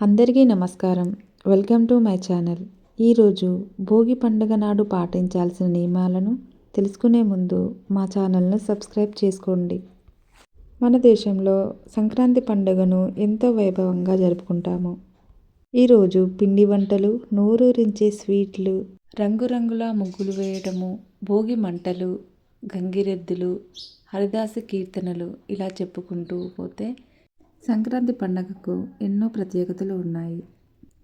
అందరికీ నమస్కారం. Welcome to my channel. ఈరోజు భోగి పండుగ నాడు పాటించాల్సిన నియమాలను తెలుసుకునే ముందు మా ఛానల్ను సబ్స్క్రైబ్ చేసుకోండి. మన దేశంలో సంక్రాంతి పండుగను ఎంతో వైభవంగా జరుపుకుంటాము. ఈరోజు పిండి వంటలు నోరూరించే స్వీట్లు రంగురంగుల ముగ్గులు వేయటము భోగి మంటలు గంగిరెద్దులు హరిదాసు కీర్తనలు ఇలా చెప్పుకుంటూ పోతే సంక్రాంతి పండగకు ఎన్నో ప్రత్యేకతలు ఉన్నాయి.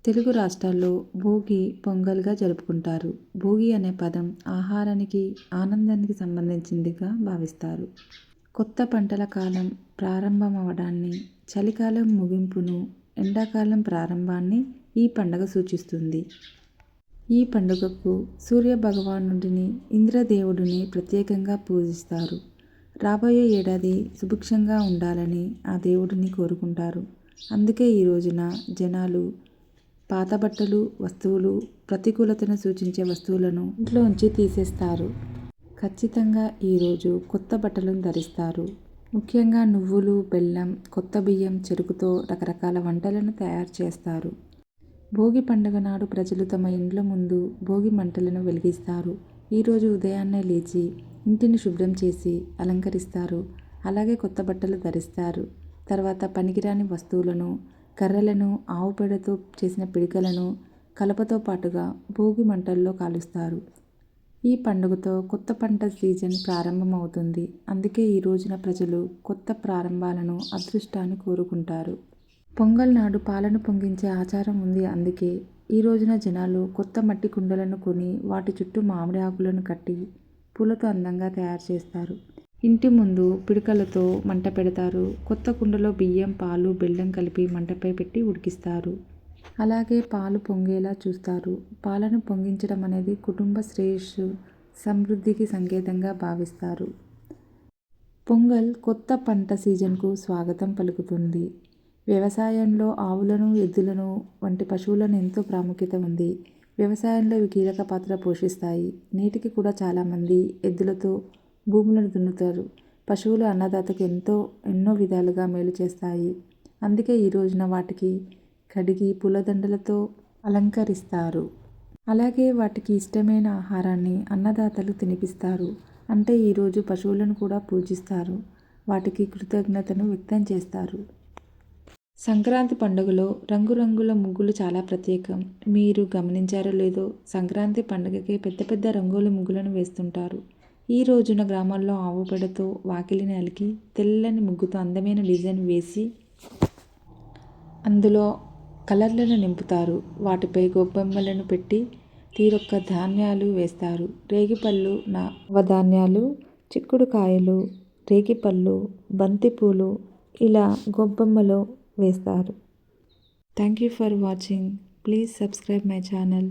తెలుగు రాష్ట్రాల్లో భోగి పొంగల్గా జరుపుకుంటారు. భోగి అనే పదం ఆహారానికి ఆనందానికి సంబంధించిందిగా భావిస్తారు. కొత్త పంటల కాలం ప్రారంభమవడాన్ని చలికాలం ముగింపును ఎండాకాలం ప్రారంభాన్ని ఈ పండుగ సూచిస్తుంది. ఈ పండుగకు సూర్య భగవానుడిని ఇంద్రదేవుడిని ప్రత్యేకంగా పూజిస్తారు. రాబోయే ఏడాది సుభిక్షంగా ఉండాలని ఆ దేవుడిని కోరుకుంటారు. అందుకే ఈ రోజున జనాలు పాత బట్టలు వస్తువులు ప్రతికూలతను సూచించే వస్తువులను ఇంట్లో ఉంచి తీసేస్తారు. ఖచ్చితంగా ఈరోజు కొత్త బట్టలను ధరిస్తారు. ముఖ్యంగా నువ్వులు బెల్లం కొత్త బియ్యం చెరుకుతో రకరకాల వంటలను తయారు చేస్తారు. భోగి పండుగ నాడు ప్రజలు తమ ఇండ్ల ముందు భోగి మంటలను వెలిగిస్తారు. ఈరోజు ఉదయాన్నే లేచి ఇంటిని శుభ్రం చేసి అలంకరిస్తారు. అలాగే కొత్త బట్టలు ధరిస్తారు. తర్వాత పనికిరాని వస్తువులను కర్రలను ఆవు పేడతో చేసిన పిడికలను కలపతో పాటుగా భోగి మంటల్లో కాలుస్తారు. ఈ పండుగతో కొత్త పంట సీజన్ ప్రారంభమవుతుంది. అందుకే ఈ రోజున ప్రజలు కొత్త ప్రారంభాలను అదృష్టాన్ని కోరుకుంటారు. పొంగల్ నాడు పాలను పొంగించే ఆచారం ఉంది అందుకే ఈ రోజున జనాలు కొత్త మట్టి కుండలను కొని వాటి చుట్టూ మామిడి ఆకులను కట్టి పూలతో అందంగా తయారు చేస్తారు. ఇంటి ముందు పిడకలతో మంట పెడతారు. కొత్త కుండలో బియ్యం పాలు బెల్లం కలిపి మంటపై పెట్టి ఉడికిస్తారు. అలాగే పాలు పొంగేలా చూస్తారు. పాలను పొంగించడం అనేది కుటుంబ శ్రేయస్సు సమృద్ధికి సంకేతంగా భావిస్తారు. పొంగల్ కొత్త పంట సీజన్కు స్వాగతం పలుకుతుంది. వ్యవసాయంలో ఆవులను ఎద్దులను వంటి పశువులను ఎంతో ప్రాముఖ్యత ఉంది. వ్యవసాయంలో ఇవి కీలక పాత్ర పోషిస్తాయి. నేటికి కూడా చాలామంది ఎద్దులతో భూములను దున్నుతారు. పశువులు అన్నదాతకు ఎంతో ఎన్నో విధాలుగా మేలు చేస్తాయి. అందుకే ఈ రోజున వాటికి కడిగి పూలదండలతో అలంకరిస్తారు. అలాగే వాటికి ఇష్టమైన ఆహారాన్ని అన్నదాతలు తినిపిస్తారు. అంటే ఈరోజు పశువులను కూడా పూజిస్తారు. వాటికి కృతజ్ఞతను వ్యక్తం చేస్తారు. సంక్రాంతి పండుగలో రంగురంగుల ముగ్గులు చాలా ప్రత్యేకం. మీరు గమనించారో లేదో సంక్రాంతి పండుగకి పెద్ద పెద్ద రంగుల ముగ్గులను వేస్తుంటారు. ఈ రోజున గ్రామాల్లో ఆవు పెడతో వాకిలిని అలికి తెల్లని ముగ్గుతో అందమైన డిజైన్ వేసి అందులో కలర్లను నింపుతారు. వాటిపై గొబ్బెమ్మలను పెట్టి తీరొక్క ధాన్యాలు వేస్తారు. రేగిపళ్ళు నవధాన్యాలు చిక్కుడుకాయలు రేగిపళ్ళు బంతిపూలు ఇలా గొబ్బెమ్మలో వేస్తారు. Thank you for watching please subscribe my channel